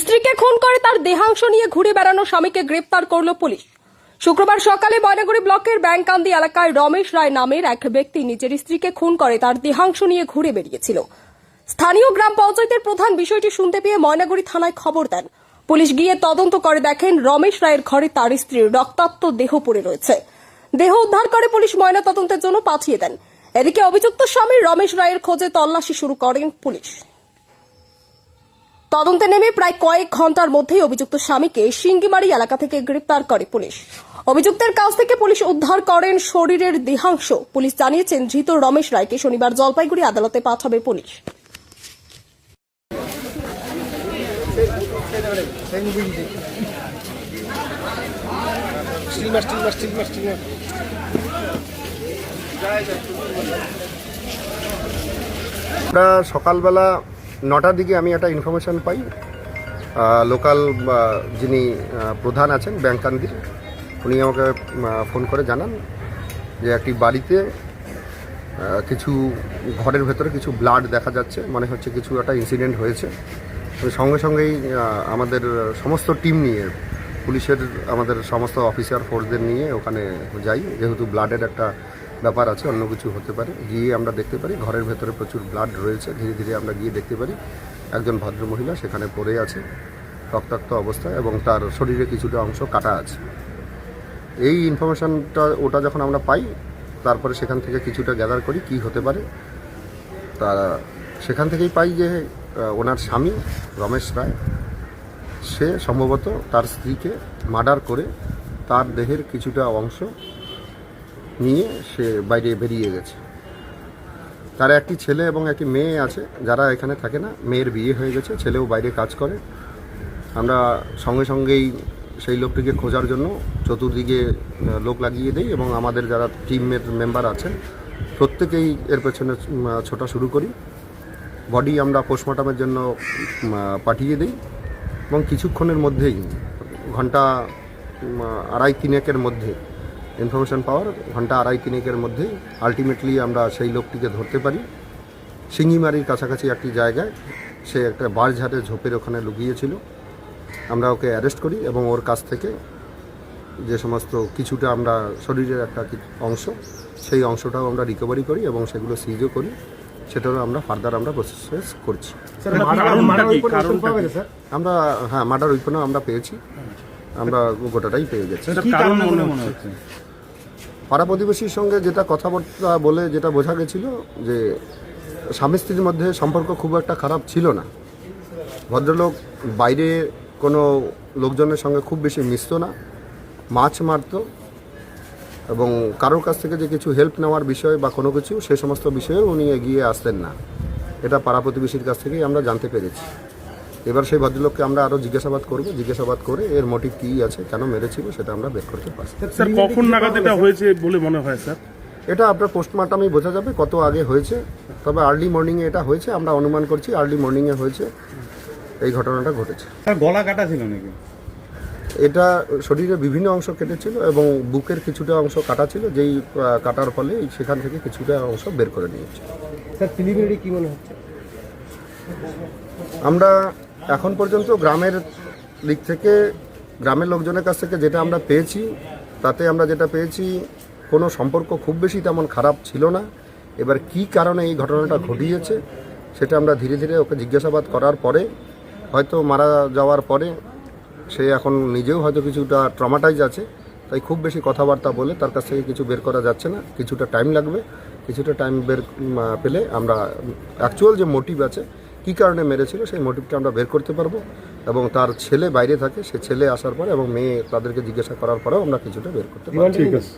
স্ত্রীকে খুন করে তার দেহাংশ নিয়ে ঘুরে বেড়ানো স্বামীকে গ্রেপ্তার করল পুলিশ। শুক্রবার সকালে ময়নাগুড়ি ব্লকের ব্যাংকান্দি এলাকায় রমেশ রায় নামের এক ব্যক্তি নিজের স্ত্রীকে খুন করে তার দেহাংশ নিয়ে ঘুরে বেরিয়েছিল স্থানীয় গ্রাম পঞ্চায়েতের প্রধান বিষয়টি শুনতে পেয়ে ময়নাগুড়ি থানায় খবর দেন। পুলিশ গিয়ে তদন্ত করে দেখেন রমেশ রায়ের ঘরে তার স্ত্রীর রক্তাক্ত দেহ পড়ে রয়েছে। দেহ উদ্ধার করে পুলিশ ময়না তদন্তের জন্য পাঠিয়ে দেন। এদিকে অভিযুক্ত স্বামী রমেশ রায়ের খোঁজে তল্লাশি শুরু করেন পুলিশ। তদন্তে নেমে প্রায় কয়েক ঘণ্টার মধ্যেই অভিযুক্ত স্বামীকে সিঙ্গিমারি এলাকা থেকে গ্রেপ্তার করে পুলিশ। অভিযুক্তের কাছ থেকে পুলিশ উদ্ধার করেন শরীরের দেহাংশ। পুলিশ জানিয়েছেন, ধৃত রমেশ রায়কে শনিবার জলপাইগুড়ি আদালতে পাঠাবে পুলিশ। দিছে স্ট্রিমার স্ট্রিমার স্ট্রিমার স্ট্রিমার আমরা সকালবেলা নটার দিকে আমি একটা ইনফরমেশন পাই। লোকাল যিনি প্রধান আছেন ব্যাংকান্দির উনি আমাকে ফোন করে জানান যে একটি বাড়িতে কিছু ঘরের ভেতরে কিছু ব্লাড দেখা যাচ্ছে। মনে হচ্ছে কিছু একটা ইনসিডেন্ট হয়েছে। সঙ্গে সঙ্গেই আমাদের সমস্ত টিম নিয়ে, পুলিশের, আমাদের সমস্ত অফিসার ফোর্সদের নিয়ে ওখানে যাই। যেহেতু ব্লাডের একটা ব্যাপার আছে, অন্য কিছু হতে পারে। গিয়ে আমরা দেখতে পারি, ঘরের ভেতরে প্রচুর ব্লাড রয়েছে। ধীরে ধীরে আমরা গিয়ে দেখতে পারি, একজন ভদ্রমহিলা সেখানে পড়ে আছে, রক্তাক্ত অবস্থায় এবং তার শরীরে কিছুটা অংশ কাটা আছে। এই ইনফরমেশনটা, ওটা যখন আমরা পাই, তারপরে সেখান থেকে কিছুটা গ্যাদার করি, কি হতে পারে। তা সেখান থেকেই পাই যে ওনার স্বামী রমেশ রায়, সে সম্ভবত তার স্ত্রীকে মার্ডার করে তার দেহের কিছুটা অংশ নিয়ে সে বাইরে বেরিয়ে গেছে। তার একটি ছেলে এবং একটি মেয়ে আছে, যারা এখানে থাকে না, মেয়ের বিয়ে হয়ে গেছে, ছেলেও বাইরে কাজ করে। আমরা সঙ্গে সঙ্গেই সেই লোকটিকে খোঁজার জন্য চতুর্দিকে লোক লাগিয়ে দিই এবং আমাদের যারা টিমের মেম্বার আছেন, প্রত্যেকেই এর পেছনে ছোটা শুরু করি। বডি আমরা পোস্টমর্টমের জন্য পাঠিয়ে দিই এবং কিছুক্ষণের মধ্যেই, ঘণ্টা আড়াই তিনেকের মধ্যে ইনফরমেশন পাওয়ার, ঘণ্টা আড়াই তিনেকের মধ্যেই আলটিমেটলি আমরা সেই লোকটিকে ধরতে পারি। সিঙ্গিমারির কাছাকাছি একটি জায়গায় সে একটা বাঁশঝাড়ে ঝোপের ওখানে লুকিয়েছিল। আমরা ওকে অ্যারেস্ট করি এবং ওর কাছ থেকে যে সমস্ত কিছুটা আমরা শরীরের একটা অংশ, সেই অংশটাও আমরা রিকভারি করি এবং সেগুলো সিজও করি। সেটারও আমরা ফার্দার আমরা প্রসেস করছি। আমরা হ্যাঁ মার্ডার উইপনও আমরা পেয়েছি। আমরা গোটাটাই পেয়ে গেছি। মনে পাড়া প্রতিবেশীর সঙ্গে যেটা কথাবার্তা বলে যেটা বোঝা গেছিল যে স্বামী স্ত্রীর মধ্যে সম্পর্ক খুব একটা খারাপ ছিল না। ভদ্রলোক বাইরে কোনো লোকজনের সঙ্গে খুব বেশি মিশতো না। মাছ মারতো। এবং কারোর কাছ থেকে যে কিছু হেল্প নেওয়ার বিষয় বা কোনো কিছু সে সমস্ত বিষয়ে উনি এগিয়ে আসতেন না। এটা পাড়া প্রতিবেশীর কাছ থেকেই আমরা জানতে পেরেছি। এবার সেই ভদ্রলোককে আমরা আরও জিজ্ঞাসাবাদ করব। জিজ্ঞাসাবাদ করে এর মোটিভ কী আছে কেন মেরেছিল সেটা আমরা বের করতে পারছি। স্যার কখন নাগাদ এটা হয়েছে বলে মনে হয় স্যার? এটা আপনার পোস্টমর্টমই বোঝা যাবে কত আগে হয়েছে। তবে আর্লি মর্নিংয়ে এটা হয়েছে আমরা অনুমান করছি আর্লি মর্নিংয়ে হয়েছে। এই ঘটনাটা ঘটেছে। স্যার গলা কাটা ছিল নাকি? এটা শরীরে বিভিন্ন অংশ কেটেছিল এবং বুকের কিছুটা অংশ কাটা ছিল যেই কাটার ফলে সেখান থেকে কিছুটা অংশ বের করে নিয়েছে। স্যার কি মনে হচ্ছে? আমরা এখন পর্যন্ত গ্রামের দিক থেকে গ্রামের লোকজনের কাছ থেকে যেটা আমরা পেয়েছি তাতে আমরা যেটা পেয়েছি কোনো সম্পর্ক খুব বেশি তেমন খারাপ ছিল না। এবার কি কারণে এই ঘটনাটা ঘটিয়েছে সেটা আমরা ধীরে ধীরে ওকে জিজ্ঞাসাবাদ করার পরে হয়তো মারা যাওয়ার পরে সে এখন নিজেও হয়তো কিছুটা ট্রমাটাইজ আছে, তাই খুব বেশি কথাবার্তা বলে তার কাছ থেকে কিছু বের করা যাচ্ছে না। কিছুটা টাইম লাগবে, কিছুটা টাইম বের পেলে আমরা অ্যাকচুয়াল যে মোটিভ আছে, কী কারণে মেরেছিল সেই মোটিভটা আমরা বের করতে পারব এবং তার ছেলে বাইরে থাকে, সে ছেলে আসার পরে এবং মেয়ে তাদেরকে জিজ্ঞাসা করার পরেও আমরা কিছুটা বের করতে পারব। ঠিক আছে।